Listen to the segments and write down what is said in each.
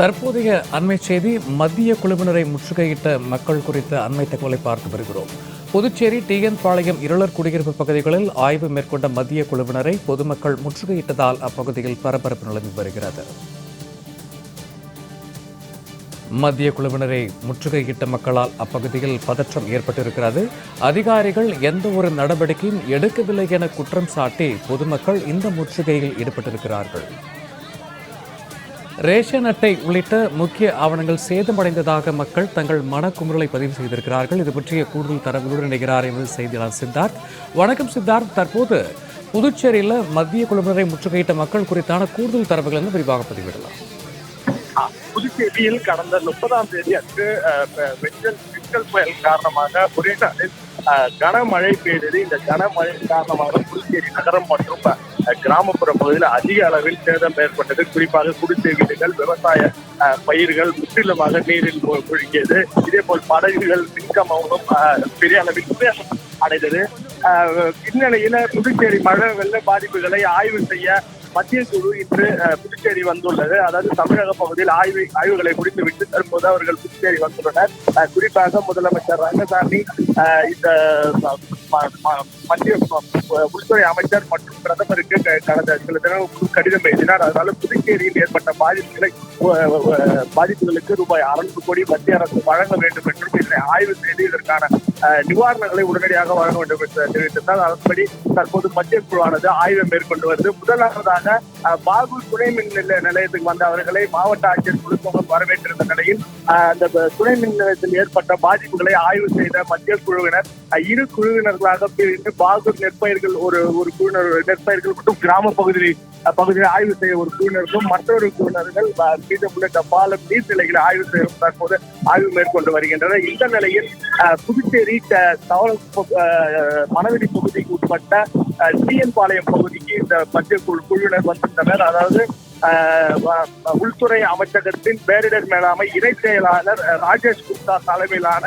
தற்போதைய அண்மை செய்தி மத்திய குழுவினரை முற்றுகையிட்ட மக்கள் குறித்த அண்மை தகவலை பார்த்து வருகிறோம். புதுச்சேரி டிஎன் பாளையம் இருளர் குடியிருப்பு பகுதிகளில் ஆய்வு மேற்கொண்ட மத்திய குழுவினரை பொதுமக்கள் முற்றுகையிட்டதால் அப்பகுதியில் பரபரப்பு நிலவி வருகிறது. மத்திய குழுவினரை முற்றுகையிட்ட மக்களால் அப்பகுதியில் பதற்றம் ஏற்பட்டிருக்கிறது. அதிகாரிகள் எந்த ஒரு நடவடிக்கையும் எடுக்கவில்லை என குற்றம் சாட்டி பொதுமக்கள் இந்த முற்றுகையில் ஈடுபட்டிருக்கிறார்கள். ரேஷன் அட்டை உள்ளிட்ட முக்கிய ஆவணங்கள் சேதமடைந்ததாக மக்கள் தங்கள் மனக்குமுறலை பதிவு செய்திருக்கிறார்கள். இது பற்றிய கூடுதல் தரவுகளுடன் இணைகிறார் எமது செய்தியாளர் சித்தார்த். வணக்கம் சித்தார்த். தற்போது புதுச்சேரியில் மத்திய குழுவினரை முற்றுகையிட்ட மக்கள் குறித்தான கூடுதல் தரவுகள் வந்து விரிவாக பதிவிடலாம். புதுச்சேரியில் கடந்த முப்பதாம் தேதி அன்று அஹ், புயல் காரணமாக ஒரே கனமழை பெய்தது. இந்த கனமழை காரணமாக புதுச்சேரி நகரம் மற்றும் கிராமப்புற பகுதியில் அதிக அளவில் சேதம் ஏற்பட்டது. குறிப்பாக குடிசை வீடுகள் விவசாய பயிர்கள் முற்றிலுமாக நீரில் மூ- இதே போல் படகுகள் மின்கம்பமும் பெரிய அளவில் அடைந்தது. இந்நிலையில புதுச்சேரி மழை வெள்ள பாதிப்புகளை ஆய்வு செய்ய மத்திய குழு இன்று புதுச்சேரி வந்துள்ளது. அதாவது தமிழக பகுதியில் ஆய்வு ஆய்வுகளை முடித்துவிட்டு தற்போது அவர்கள் புதுச்சேரி வந்துள்ளனர். குறிப்பாக முதலமைச்சர் ரங்கசாமி இந்த ம- மத்திய உள்துறை அமைச்சர் மற்றும் பிரதமருக்கு கடந்த சில தினங்களுக்கு கடிதம் எழுதினார். அதனால புதுச்சேரியில் ஏற்பட்ட பாதிப்புகளை பாதிப்புகளுக்கு ரூபாய் அறுநூறு கோடி மத்திய அரசு வழங்க வேண்டும் என்றும் இதனை ஆய்வு செய்து இதற்கான நிவாரணங்களை உடனடியாக வழங்க வேண்டும் என்று தெரிவித்திருந்தார். அதன்படி தற்போது மத்திய குழுவானது ஆய்வை மேற்கொண்டு வருது. முதலாவதாக பாகூர் துணை மின் நிலைய- நிலையத்துக்கு வந்த அவர்களை மாவட்ட ஆட்சியர் குழுமம் வரவேற்றிருந்த நிலையில் அந்த துணை மின் நிலையத்தில் ஏற்பட்ட பாதிப்புகளை ஆய்வு செய்த மத்திய குழுவினர் இரு குழுவினர்களாக பிரிந்து பாகூர் நெற்பயிர்கள் ஒரு ஒரு குழுவினர் நெற்பயிர்கள் மற்றும் கிராம பகுதியில் பகுதியில் ஆய்வு செய்ய ஒரு குழுவினருக்கும் மற்றொரு குழுவினர்கள் மீண்டும் மீதம் உள்ளிட்ட பாலம் நீர்நிலைகளை ஆய்வு செய்யும் தற்போது ஆய்வு மேற்கொண்டு வருகின்றனர். இந்த நிலையில் புதுச்சேரி த- தவள மணவெளி பகுதிக்கு உட்பட்ட அஹ், டிஎன் பாளையம் பகுதிக்கு இந்த மத்திய குழு குழுவினர் வந்திருந்தனர். அதாவது உள்துறை அமைச்சகத்தின் பேரிடர் மேலாமை இணை செயலாளர் ராஜேஷ் குப்தா தலைமையிலான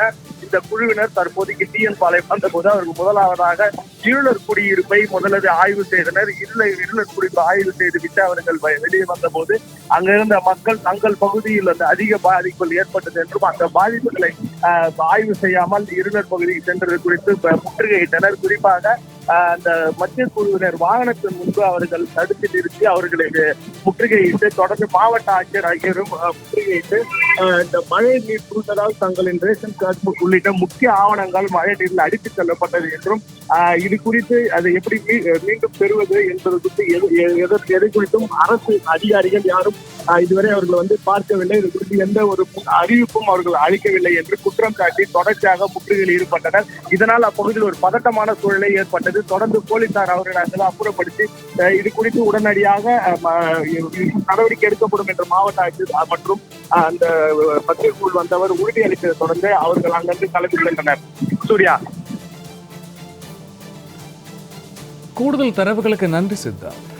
இந்த குழுவினர் தற்போதைக்கு டிஎன் பாளையம் வந்தபோது அவர்கள் முதலாவதாக இருளர் குடியிருப்பை முதலது ஆய்வு செய்தனர். இருளர் இருளர் குடியிருப்பை ஆய்வு செய்துவிட்டு அவர்கள் வெளியே வந்தபோது அங்கிருந்த மக்கள் தங்கள் பகுதியில் அந்த அதிக பாதிப்புகள் ஏற்பட்டது என்றும் அந்த பாதிப்புகளை ஆய்வு செய்யாமல் இருளர் பகுதிக்கு சென்றது குறித்து முற்றுகையிட்டனர். குறிப்பாக அந்த மத்திய குழுவினர் வாகனத்தின் முன்பு அவர்கள் தடுத்து நிறுத்தி அவர்களுக்கு முற்றுகையிட்டு தொடர்ந்து மாவட்ட ஆட்சியர் ஆகியோரும் முற்றுகையிட்டு இந்த மழை நீர் சூழ்ந்ததால் தங்களின் ரேஷன் கார்டு உள்ளிட்ட முக்கிய ஆவணங்கள் மழை நீரில் அடித்துச் செல்லப்பட்டது என்றும் இது குறித்து அதை எப்படி மீண்டும் பெறுவது என்பது குறித்து எது- எதை குறித்தும் அரசு அதிகாரிகள் யாரும் இதுவரை அவர்கள் வந்து பார்க்கவில்லை. இது குறித்து எந்த ஒரு அறிவிப்பும் அவர்கள் அளிக்கவில்லை என்று குற்றம் சாட்டி தொடர்ச்சியாக முற்றுகையில் ஈடுபட்டனர். இதனால் அப்பகுதியில் ஒரு பதட்டமான சூழலை ஏற்பட்டது. தொடர்ந்து போலீசார் அவர்களை அப்புறப்படுத்தி இது குறித்து உடனடியாக நடவடிக்கை எடுக்கப்படும் என்ற மாவட்ட ஆட்சியர் மற்றும் அந்த அஹ், வந்தவர் உறுதியளித்ததை தொடர்ந்து அவர்கள் அங்கிருந்து கலந்து சென்றனர். சூர்யா. கூடுதல் தரவுகளுக்கு நன்றி சித்தார்த்